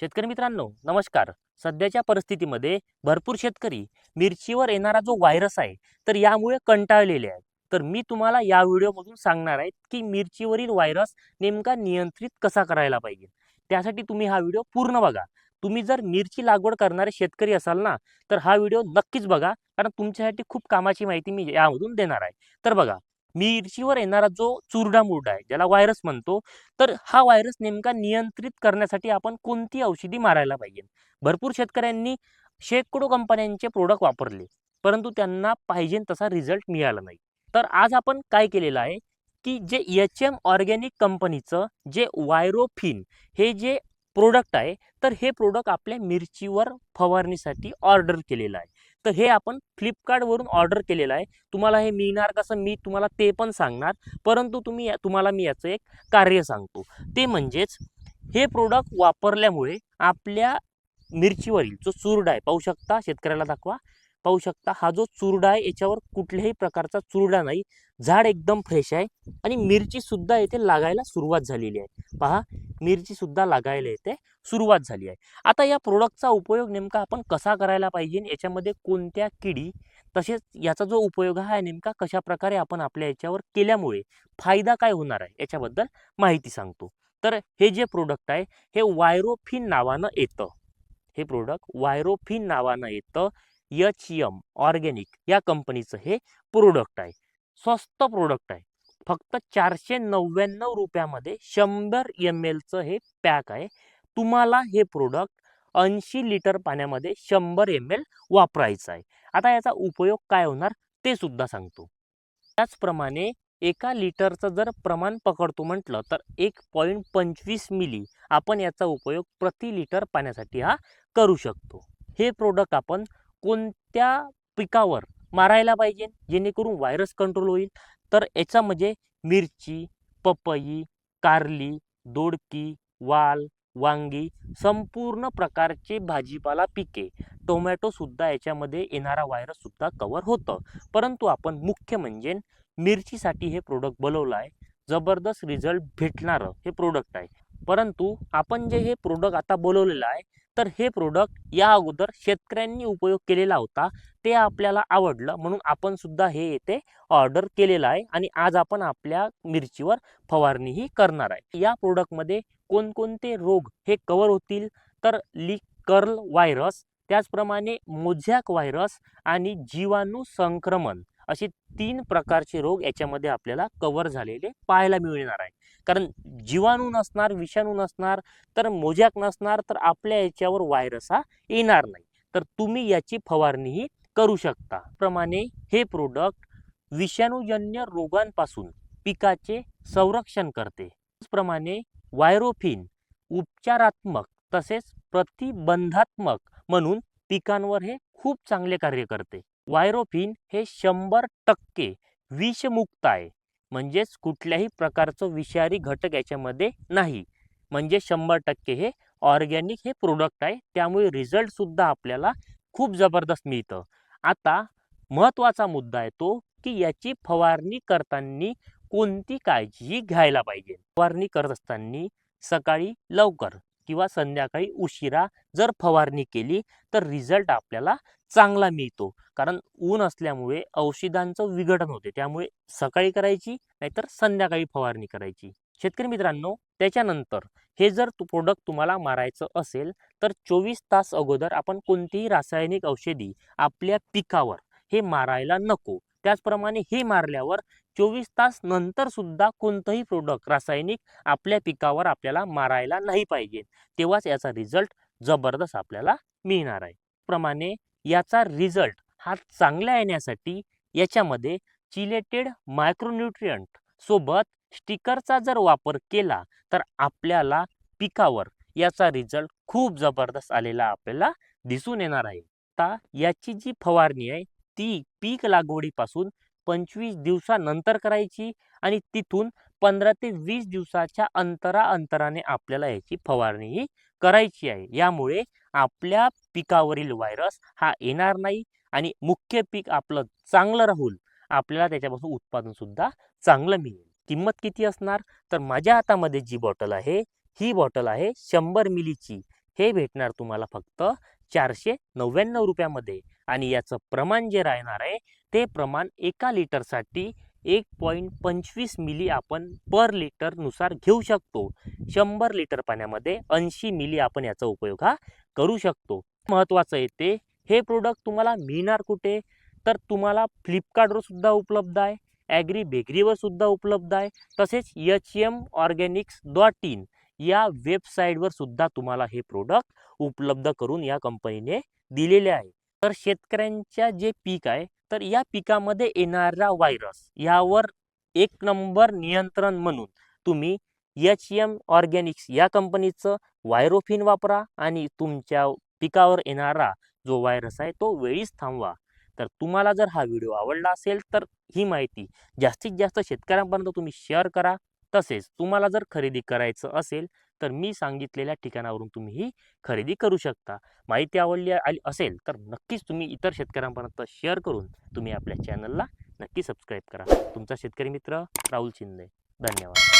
शेतकरी मित्रांनो नमस्कार. सध्याच्या परिस्थितीमध्ये भरपूर शेतकरी मिरचीवर येणारा जो व्हायरस आहे तर यामुळे कंटाळलेले आहेत. तर मी तुम्हाला या व्हिडिओमधून सांगणार आहे की मिरचीवरील व्हायरस नेमका नियंत्रित कसा करायला पाहिजे? त्यासाठी तुम्ही हा व्हिडिओ पूर्ण बघा. तुम्ही जर मिरची लागवड करणारे शेतकरी असाल ना तर हा व्हिडिओ नक्कीच बघा. कारण तुमच्यासाठी खूप कामाची माहिती मी यामधून देणार आहे. तर बघा मिरचीवर येणारा जो चुरडा मुरडा आहे ज्याला व्हायरस म्हणतो तर हा व्हायरस नेमका नियंत्रित करण्यासाठी आपण कोणती औषधी मारायला पाहिजे? भरपूर शेतकऱ्यांनी शेकडो कंपन्यांचे प्रोडक्ट वापरले परंतु त्यांना पाहिजे तसा रिझल्ट मिळाला नाही. तर आज आपण काय केलेलं आहे की जे एच एम ऑर्गॅनिक कंपनीचं जे वायरोफिन हे जे प्रोडक्ट आहे तर हे प्रोडक्ट आपल्या मिरचीवर फवारणीसाठी ऑर्डर केलेलं आहे. तर हे आपण फ्लिपकार्टवरून ऑर्डर केलेलं आहे. तुम्हाला हे मिळणार कसं? मी तुम्हाला ते पण सांगणार. परंतु तुम्ही तुम्हाला मी याचं एक कार्य सांगतो. ते म्हणजेच हे प्रोडक्ट वापरल्यामुळे आपल्या मिरचीवरील जो चुरडा आहे पाहू शकता शेतकऱ्याला दाखवा. पाहू शकता हा जो चुरडा आहे याच्यावर कुठल्याही प्रकारचा चुरडा नाही. झाड एकदम फ्रेश आहे आणि मिरची सुद्धा येथे लागायला सुरुवात झालेली आहे. पहा मिरचीसुद्धा लागायला येते. सुरुवात झाली आहे. आता या प्रोडक्टचा उपयोग नेमका आपण कसा करायला पाहिजे याच्यामध्ये कोणत्या किडी तसेच याचा जो उपयोग आहे नेमका कशा प्रकारे आपण आपल्या याच्यावर केल्यामुळे फायदा काय होणार आहे याच्याबद्दल माहिती सांगतो. तर हे जे प्रोडक्ट आहे हे वायरोफिन नावानं येतं. हे प्रोडक्ट वायरोफिन नावानं येतं. एच एम ऑर्गॅनिक या कंपनीचं हे प्रोडक्ट आहे. स्वस्त प्रोडक्ट आहे. फक्त चारशे नव्याण्णव रुपयामध्ये शंभर एम एलचं हे पॅक आहे. तुम्हाला हे प्रोडक्ट ऐंशी लिटर पाण्यामध्ये शंभर एम एल वापरायचं आहे. आता याचा उपयोग काय होणार ते सुद्धा सांगतो. त्याचप्रमाणे एका लिटरचं जर प्रमाण पकडतो म्हटलं तर एक पॉईंट पंचवीस मिली आपण याचा उपयोग प्रति लिटर पाण्यासाठी हा करू शकतो. हे प्रोडक्ट आपण कोणत्या पिकावर मारायला पाहिजे जेणेकरून व्हायरस कंट्रोल होईल. तर याचा म्हणजे मिरची पपई कारली दोडकी वाल वांगी संपूर्ण प्रकारचे भाजीपाला पिके टोमॅटोसुद्धा याच्यामध्ये येणारा व्हायरससुद्धा कवर होतं. परंतु आपण मुख्य म्हणजे मिरचीसाठी हे प्रोडक्ट बनवलं आहे. जबरदस्त रिझल्ट भेटणारं हे प्रोडक्ट आहे. परंतु आपण जे हे प्रोडक्ट आता बोलवलेलं आहे तर हे प्रोडक्ट या अगोदर शेतकऱ्यांनी उपयोग केलेला होता. ते आपल्याला आवडलं म्हणून आपण सुद्धा हे येथे ऑर्डर केलेलं आहे आणि आज आपण आपल्या मिरचीवर फवारणीही करणार आहे. या प्रोडक्टमध्ये कोणकोणते रोग हे कवर होतील? तर लीक कर्ल व्हायरस त्याचप्रमाणे मोझॅक व्हायरस आणि जीवाणू संक्रमण असे तीन प्रकारचे रोग याच्यामध्ये आपल्याला कवर झालेले पाहायला मिळणार आहे. कारण जीवाणू नसणार विषाणू नसणार तर मोजॅक नसणार तर आपल्या याच्यावर व्हायरस हा येणार नाही. तर तुम्ही याची फवारणीही करू शकता. प्रमाणे हे प्रोडक्ट विषाणूजन्य रोगांपासून पिकाचे संरक्षण करते. त्याचप्रमाणे वायरोफिन उपचारात्मक तसेच प्रतिबंधात्मक म्हणून पिकांवर हे खूप चांगले कार्य करते. वायरोफिन हे शंभर टक्के विषमुक्त आहे. म्हणजेच कुठल्याही प्रकारचं विषारी घटक याच्यामध्ये नाही. म्हणजे शंभर टक्के हे ऑर्गॅनिक हे प्रोडक्ट आहे. त्यामुळे रिझल्टसुद्धा आपल्याला खूप जबरदस्त मिळतं. आता महत्त्वाचा मुद्दा आहे तो की याची फवारणी करताना कोणती काळजी घ्यायला पाहिजे? फवारणी करत असताना सकाळी लवकर किंवा संध्याकाळी उशिरा जर फवारणी केली तर रिझल्ट आपल्याला चांगला मिळतो. कारण ऊन असल्यामुळे औषधांचं विघटन होते. त्यामुळे सकाळी करायची नाहीतर संध्याकाळी फवारणी करायची. शेतकरी मित्रांनो त्याच्यानंतर हे जर तु प्रोडक्ट तुम्हाला मारायचं असेल तर चोवीस तास अगोदर आपण कोणतीही रासायनिक औषधी आपल्या पिकावर हे मारायला नको. त्याचप्रमाणे हे मारल्यावर चोवीस तास नंतर सुद्धा कोणतंही प्रोडक्ट रासायनिक आपल्या पिकावर आपल्याला मारायला नाही पाहिजे. तेव्हाच याचा रिझल्ट जबरदस्त आपल्याला मिळणार आहे. प्रमाणे याचा रिझल्ट हा चांगला येण्यासाठी याच्यामध्ये चिलेटेड मायक्रोन्युट्रियंट सोबत स्टिकरचा जर वापर केला तर आपल्याला पिकावर याचा रिझल्ट खूप जबरदस्त आलेला आपल्याला दिसून येणार आहे. आता याची जी फवारणी आहे ती पीक लागवडीपासून पंचवीस दिवसानंतर करायची आणि तिथून पंधरा ते वीस दिवसाच्या अंतरा अंतराने आपल्याला याची फवारणीही करायची आहे. यामुळे आपल्या पिकावरील व्हायरस हा येणार नाही आणि मुख्य पीक आपलं चांगलं राहून आपल्याला त्याच्यापासून उत्पादन सुद्धा चांगलं मिळेल. किंमत किती असणार? तर माझ्या हातामध्ये जी बॉटल आहे ही बॉटल आहे शंभर मिलीची. हे भेटणार तुम्हाला फक्त चारशे नव्याण्णव रुपयामध्ये. आणि याचं प्रमाण जे राहणार आहे ते प्रमाण एका लिटरसाठी एक पॉईंट पंचवीस मिली आपण पर लिटरनुसार घेऊ शकतो. शंभर लिटर पाण्यामध्ये ऐंशी मिली आपण याचा उपयोग हा करू शकतो. महत्त्वाचं येते हे प्रोडक्ट तुम्हाला मिळणार कुठे? तर तुम्हाला फ्लिपकार्टवर सुद्धा उपलब्ध आहे. ॲग्री बेकरीवर सुद्धा उपलब्ध आहे. तसेच H M organics dot in या वेबसाईटवर सुद्धा तुम्हाला हे प्रोडक्ट उपलब्ध करून या कंपनीने दिलेले आहे. तर शेतकऱ्यांच्या जे पीक आहे तर या पिकामध्ये येणारा व्हायरस यावर एक नंबर नियंत्रण म्हणून तुम्ही एच एम ऑर्गॅनिक्स या कंपनीचं वायरोफिन वापरा आणि तुमच्या पिकावर येणारा जो व्हायरस आहे तो वेळीच थांबवा. तर तुम्हाला जर हा व्हिडिओ आवडला असेल तर ही माहिती जास्तीत जास्त शेतकऱ्यांपर्यंत तुम्ही शेअर करा. तसेच तुम्हाला जर खरेदी करायचं असेल तर मी सांगितलेल्या ठिकाणावरून तुम्ही ही खरेदी करू शकता. माहिती आवडली आली असेल तर नक्कीच तुम्ही इतर शेतकऱ्यांपर्यंत शेअर करून तुम्ही आपल्या चॅनलला नक्की सबस्क्राईब करा. तुमचा शेतकरी मित्र राहुल शिंदे. धन्यवाद.